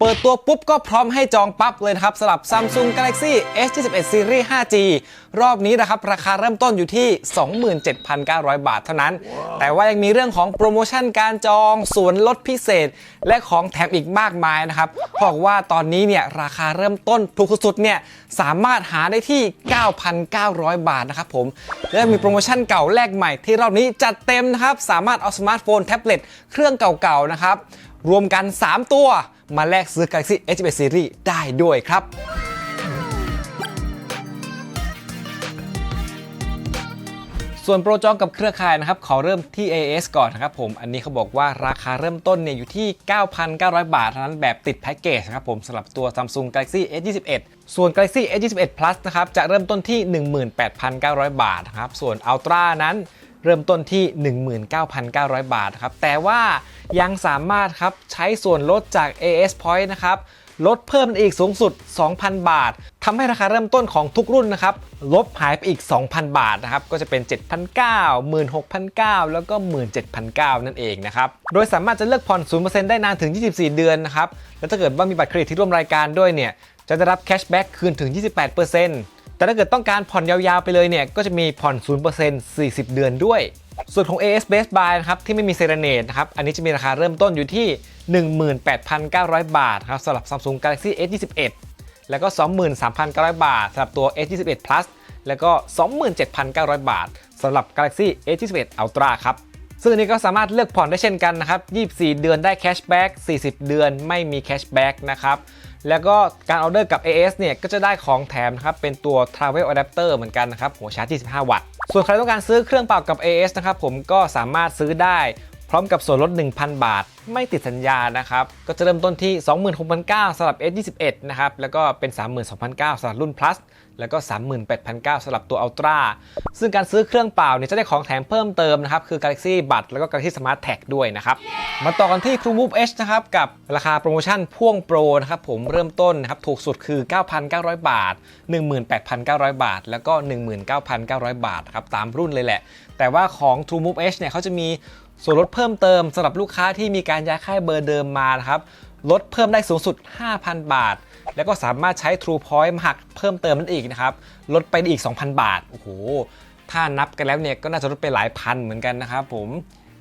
เปิดตัวปุ๊บก็พร้อมให้จองปั๊บเลยนะครับสำหรับ Samsung Galaxy S21 Series 5G รอบนี้นะครับ ราคาเริ่มต้นอยู่ที่ 27,900 บาทเท่านั้น แต่ว่ายังมีเรื่องของโปรโมชั่นการจองส่วนลดพิเศษ และของแถมอีกมากมายนะครับบอกว่าตอนนี้เนี่ยราคาเริ่มต้นถูกสุดๆเนี่ยสามารถหาได้ที่ 9,900 บาทนะครับผม และมีโปรโมชั่นเก่าแลกใหม่ที่รอบนี้จัดเต็มนะครับสามารถเอาสมาร์ทโฟนแท็บเล็ตเครื่องเก่าๆนะครับรวมกัน 3 ตัว มาแลกซื้อ Galaxy S21 Series ได้ด้วยครับส่วนโปรจองกับเครือข่ายนะครับขอเริ่มที่ AS ก่อนนะครับผมอันนี้เขาบอกว่าราคาเริ่มต้นเนี่ยอยู่ที่ 9,900 บาทเท่านั้นแบบติดแพ็กเกจนะครับผมสำหรับตัว Samsung Galaxy S21 ส่วน Galaxy S21 Plus นะครับจะเริ่มต้นที่ 18,900 บาทนะครับส่วน Ultra นั้น เริ่มต้นที่ 19,900 บาทครับแต่ว่ายังสามารถครับใช้ส่วนลดจาก AS Point นะครับลดเพิ่มอีกสูงสุด 2,000 บาททำให้ราคาเริ่มต้นของทุกรุ่นนะครับ ลบหายไปอีก 2,000 บาทนะครับ ก็จะเป็น 7,900 16,900 แล้วก็ 17,900 นั่นเองนะครับ โดยสามารถจะเลือกผ่อน 0%ได้นานถึง 24 เดือนนะครับ แล้วถ้าเกิดว่ามีบัตรเครดิตที่ร่วมรายการด้วยเนี่ย จะได้รับแคชแบ็กคืนถึง 28% แต่ถ้าเกิดต้องการผ่อนยาวๆไปเลยเนี่ยก็จะมีผ่อน 0% 40 เดือนด้วย ส่วนของ AS Best Buy นะครับที่ไม่มีเซรเนตนะครับอันนี้จะมีราคาเริ่มต้นอยู่ที่ 18,900 บาทครับสำหรับ Samsung Galaxy S21 แล้วก็ 23,900 บาทสำหรับตัว S21 Plus แล้วก็ 27,900 บาทสำหรับ Galaxy S21 Ultra ครับซึ่งอันนี้ก็สามารถเลือกผ่อนได้เช่นกันนะครับ 24 เดือนได้แคชแบ็ก40 เดือนไม่มีแคชแบ็กนะครับ แล้วก็การออเดอร์กับ AS เนี่ยก็จะได้ของแถมนะครับเป็นตัว Travel Adapter เหมือนกันนะครับหัวชาร์จ 25 วัตต์ ส่วนใครต้องการซื้อเครื่องเป่ากับ AS นะครับผมก็สามารถซื้อได้พร้อมกับส่วนลด 1,000 บาท ไม่ติดสัญญานะครับ ก็จะเริ่มต้นที่ 26,900สำหรับ S21 นะครับ แล้วก็เป็น 32,900สำหรับรุ่น plus แล้วก็ 38,900สำหรับตัว Ultra ซึ่งการซื้อเครื่องเปล่าเนี่ยจะได้ของแถมเพิ่มเติมนะครับ คือ Galaxy บัตรแล้วก็ Galaxy Smart Tag ด้วยนะครับ มาต่อกันที่ True Move Edge นะครับ กับราคาโปรโมชั่นพ่วงโปรนะครับ ผมเริ่มต้นนะครับ ถูกสุดคือ 9,900 บาท 18,900 บาท แล้วก็ 19,900 บาทครับ ตามรุ่นเลยแหละ แต่ว่าของ True Move Edge เนี่ยเขาจะมีส่วนลดเพิ่มเติมสำหรับลูกค้าที่มีการย้ายค่ายเบอร์เดิมมานะครับลดเพิ่มได้สูงสุด 5,000 บาท แล้วก็สามารถใช้ True Point มาหักเพิ่มเติมนั่นอีกนะครับ ลดไปได้อีก 2,000 บาท โอ้โห ถ้านับกันแล้วเนี่ยก็น่าจะลดไปหลายพันเหมือนกันนะครับผม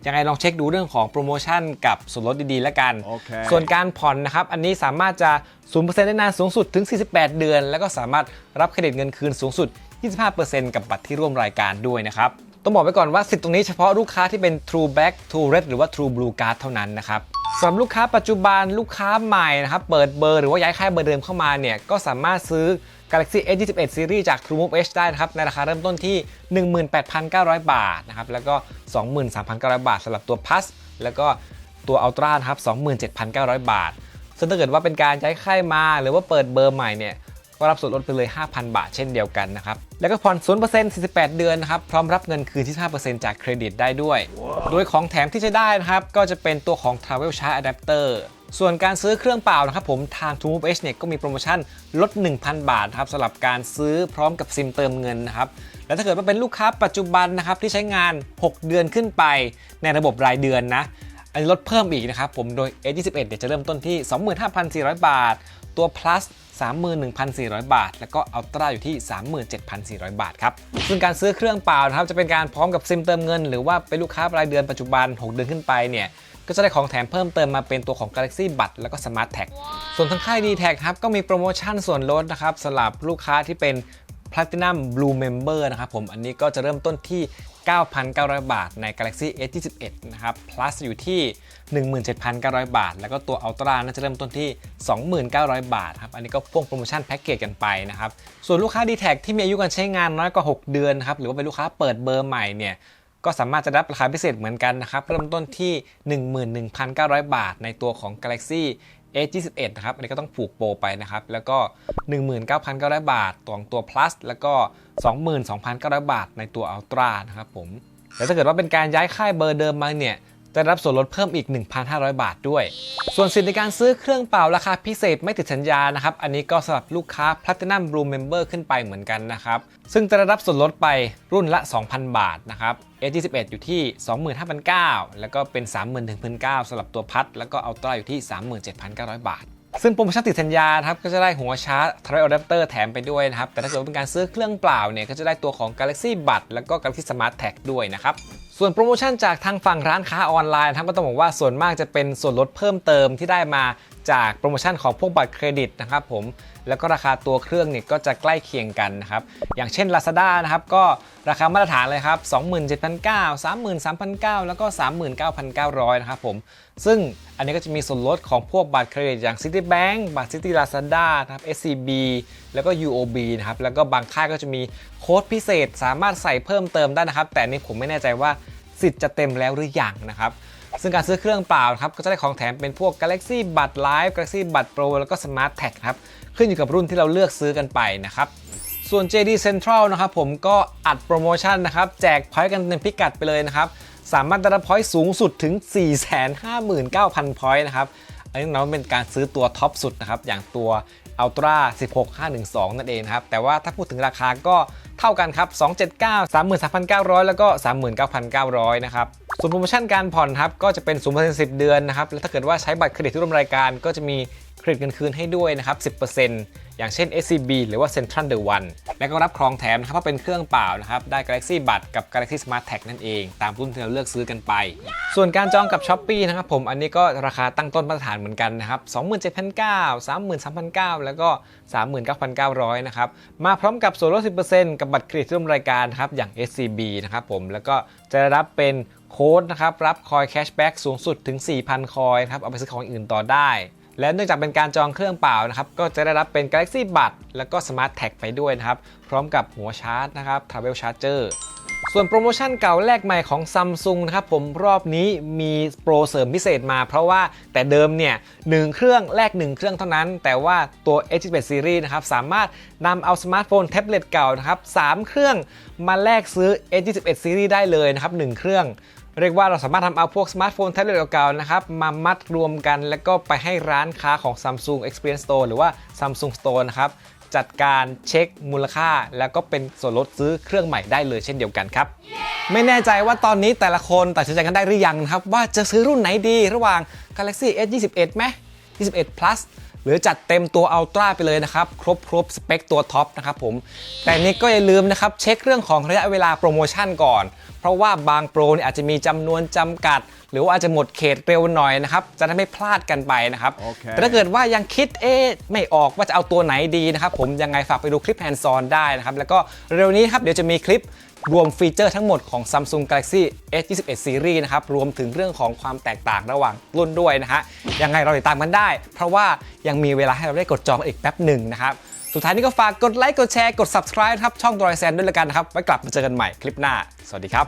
ยังไงลองเช็คดูเรื่องของโปรโมชั่นกับส่วนลดดีๆ แล้วกันโอเคส่วนการผ่อนนะครับ อันนี้สามารถจะ 0%ได้นานสูงสุดถึง 48 เดือน แล้วก็สามารถรับเครดิตเงินคืนสูงสุด 25%กับบัตรที่ร่วมรายการด้วยนะครับ ต้องบอกไว้ก่อนว่าสิทธิ์ตรงนี้เฉพาะลูกค้าที่เป็น True Black True Red หรือว่า True Blue Card เท่านั้นนะครับสำหรับลูกค้าปัจจุบันลูกค้าใหม่นะครับเปิดเบอร์หรือว่าย้ายค่ายเบอร์เดิมเข้ามาเนี่ยก็สามารถซื้อ Galaxy S21 Series จาก True Move H ได้นะครับในราคาเริ่มต้นที่ 18,900 บาทนะครับแล้วก็ 23,900 บาทสำหรับตัว Plus แล้วก็ตัว Ultra นะครับ 27,900 บาท ซึ่งถ้าเกิดว่าเป็นการย้ายค่ายมาหรือว่าเปิดเบอร์ใหม่เนี่ย ก็รับส่วนลดไปเลย 5,000 บาทเช่นเดียวกันนะครับ แล้วก็ผ่อน 0% 48 เดือนนะครับ พร้อมรับเงินคืนที่ 5%จากเครดิตได้ด้วย โดยของแถมที่จะได้นะครับ ก็จะเป็นตัวของ Travel Charge Adapter ส่วนการซื้อเครื่องเปล่านะครับผมทาง t o Move เนี่ยก็มีโปรโมชั่นลด 1,000 บาทครับสำหรับการซื้อพร้อมกับซิมเติมเงินนะครับ แล้วถ้าเกิดว่าเป็นลูกค้าปัจจุบันนะครับที่ใช้งาน 6 เดือนขึ้นไปในระบบรายเดือนนะ อันนี้ลดเพิ่มอีกนะครับผมโดย S21 เนี่ยจะเริ่มต้นที่ 25,400 บาท ตัว plus 31,400 บาท แล้วก็ Ultra อยู่ที่ 37,400 บาทครับ ซึ่งการซื้อเครื่องเปล่านะครับ จะเป็นการพร้อมกับซิมเติมเงิน หรือว่าเป็นลูกค้ารายเดือนปัจจุบัน 6 เดือนขึ้นไปเนี่ย ก็จะได้ของแถมเพิ่มเติมมาเป็นตัวของ Galaxy บัตรแล้วก็ Smart Tag ส่วนทางค่าย d t แทครับ ก็มีโปรโมชั่นส่วนลดนะครับสำหรับลูกค้าที่เป็น Platinum Blue Member นะครับผมอันนี้ก็จะเริ่มต้นที่ 9,900 บาทใน Galaxy S21 นะครับ plus อยู่ที่ 17,900 บาท แล้วก็ตัว Ultra น่าจะเริ่มต้นที่ 29,000 บาทครับ อันนี้ก็พ่วงโปรโมชั่นแพ็กเกจกันไปนะครับ ส่วนลูกค้า d t แทที่มีอายุการใช้งานน้อยกว่า 6 เดือนครับ หรือว่าเป็นลูกค้าเปิดเบอร์ใหม่เนี่ย ก็สามารถจะรับราคาพิเศษเหมือนกันนะครับ เริ่มต้นที่ 11,900 บาท ในตัวของ Galaxy S21 นะครับอันนี้ก็ต้องผูกโปรไปนะครับ แล้วก็ 19,900 บาทตัวงตัว plus แล้วก็ 22,900 บาทในตัว Ultra นะครับผมแล้วถ้าเกิดว่าเป็นการย้ายค่ายเบอร์เดิมมาเนี่ย จะรับส่วนลดเพิ่มอีก 1,500 บาทด้วย ส่วนสิทธิในการซื้อเครื่องเป่าราคาพิเศษไม่ติดสัญญานะครับ อันนี้ก็สำหรับลูกค้า Platinum Blue Member ขึ้นไปเหมือนกันนะครับ ซึ่งจะได้รับส่วนลดไปรุ่นละ 2,000 บาทนะครับ S21 อยู่ที่ 25,900 แล้วก็เป็น 31,900สำหรับตัวพัด แล้วก็ Ultra อยู่ที่ 37,900 บาทซึ่งโปรโมชั่นติดสัญญาครับก็จะได้หัวชาร์จ Thread Adapter แถมไปด้วยนะครับ แต่ถ้าเกิดว่าเป็นการซื้อเครื่องเปล่าเนี่ย ก็จะได้ตัวของ Galaxy Buds แล้วก็ Galaxy Smart Tag ด้วยนะครับ ส่วนโปรโมชั่นจากทางฝั่งร้านค้าออนไลน์นะครับก็ต้องบอกว่าส่วนมากจะเป็นส่วนลดเพิ่มเติมที่ได้มา จากโปรโมชั่นของพวกบัตรเครดิตนะครับผมแล้วก็ราคาตัวเครื่องเนี่ยก็จะใกล้เคียงกันนะครับอย่างเช่น Lazada นะครับก็ราคามาตรฐานเลยครับ 27,900 33,900 แล้วก็ 39,900 นะครับผมซึ่งอันนี้ก็จะมีส่วนลดของพวกบัตรเครดิตอย่าง Citibank บัตร City Lazada นะครับ SCB แล้วก็ UOB นะครับแล้วก็บางค่ายก็จะมีโค้ดพิเศษสามารถใส่เพิ่มเติมได้นะครับ แต่นนี่ผมไม่แน่ใจว่าสิทธิ์จะเต็มแล้วหรือยังนะครับ ซึ่งการซื้อเครื่องเปล่านะครับก็จะได้ของแถมเป็นพวก Galaxy Bud Live Galaxy Bud Pro แล้วก็ Smart Tag ครับขึ้นอยู่กับรุ่นที่เราเลือกซื้อกันไปนะครับส่วน JD Central นะครับผมก็อัดโปรโมชั่นนะครับแจกพอยต์กันเต็มพิกัดไปเลยนะครับสามารถได้รับพอยต์สูงสุดถึง 459,000พอยต์นะครับอันนี้นับว่าเป็นการซื้อตัวท็อปสุดนะครับอย่างตัว Ultra 16512 นั่นเองครับ แต่ว่าถ้าพูดถึงราคาก็เท่ากันครับ 279 33,900 แล้วก็ 39,900 นะครับส่วนโปรโมชั่นการผ่อนครับก็จะเป็น0% 10 เดือนนะครับ แล้วถ้าเกิดว่าใช้บัตรเครดิตที่ร่วมรายการก็จะมีเครดิตเงินคืนให้ด้วยนะครับ 10%อย่างเช่น SCB หรือว่า Central The One และก็รับของแถมนะครับเพราะเป็นเครื่องเปล่านะครับได้ Galaxy Buds กับ Galaxy Smart Tag นั่นเอง ตามรุ่นที่เราเลือกซื้อกันไป ส่วนการจองกับ s h อ p e e นะครับผมอันนี้ก็ราคาตั้งต้นมาตรฐานเหมือนกันนะครับ27,900 33,900 แล้วก็ 39,900 นะครับมาพร้อมกับส่วนลด 10%กับบัตรเครดิตร่วมรายการครับอย่าง SCB นะครับผมแล้วก็จะได้รับเป็นโค้ดนะครับรับคอยแคชแบ็กสูงสุดถึง 4,000 คอยนะครับเอาไปซื้อของอื่นต่อได้ และเนื่องจากเป็นการจองเครื่องเปล่านะครับ ก็จะได้รับเป็น Galaxy Buds แล้วก็ Smart Tag ไปด้วยนะครับ พร้อมกับหัวชาร์จนะครับ Travel Charger ส่วนโปรโมชั่นเก่าแลกใหม่ของ Samsung นะครับผมรอบนี้มีโปรเสริมพิเศษมา เพราะว่าแต่เดิมเนี่ยหนึ่งเครื่องแลก 1 เครื่องเท่านั้น แต่ว่าตัว A78 Series นะครับสามารถนำเอาสมาร์ทโฟนแท็บเล็ตเก่านะครับ3เครื่องมาแลกซื้อ A78 Series ได้เลยนะครับ1เครื่อง เรียกว่าเราสามารถทำเอาพวกสมาร์ทโฟนแท็บเล็ตเก่าๆนะครับมามัดรวมกัน แล้วก็ไปให้ร้านค้าของ Samsung Experience Store หรือว่า Samsung Store นะครับจัดการเช็คมูลค่า แล้วก็เป็นส่วนลดซื้อเครื่องใหม่ได้เลยเช่นเดียวกันครับไม่แน่ใจว่าตอนนี้แต่ละคนตัดสินใจกันได้หรือยังครับ ว่าจะซื้อรุ่นไหนดีระหว่าง Galaxy S21 ไหม21 plus หรือจัดเต็มตัว Ultra ไปเลยนะครับ ครบครบสเปคตัวท็อปนะครับผม แต่นี้ก็อย่าลืมนะครับ เช็คเรื่องของระยะเวลาโปรโมชั่นก่อน เพราะว่าบางโปรเนี่ยอาจจะมีจำนวนจำกัด หรือว่าอาจจะหมดเขตเร็วหน่อยนะครับ จะได้ไม่พลาดกันไปนะครับโอเคแต่ถ้าเกิดว่ายังคิดเอ๊ะไม่ออกว่าจะเอาตัวไหนดีนะครับผมยังไงฝากไปดูคลิปแฮนด์ซอนได้นะครับแล้วก็เร็วนี้ครับเดี๋ยวจะมีคลิป รวมฟีเจอร์ทั้งหมดของ Samsung Galaxy S21 Series นะครับ รวมถึงเรื่องของความแตกต่างระหว่างรุ่นด้วยนะฮะ ยังไงเราติดตามกันได้ เพราะว่ายังมีเวลาให้เราได้กดจองอีกแป๊บหนึ่งนะครับ สุดท้ายนี้ก็ฝากกดไลค์ กดแชร์ กด subscribe ครับ ช่องดรอยแซนด้วยละกันนะครับ ไว้กลับมาเจอกันใหม่คลิปหน้า สวัสดีครับ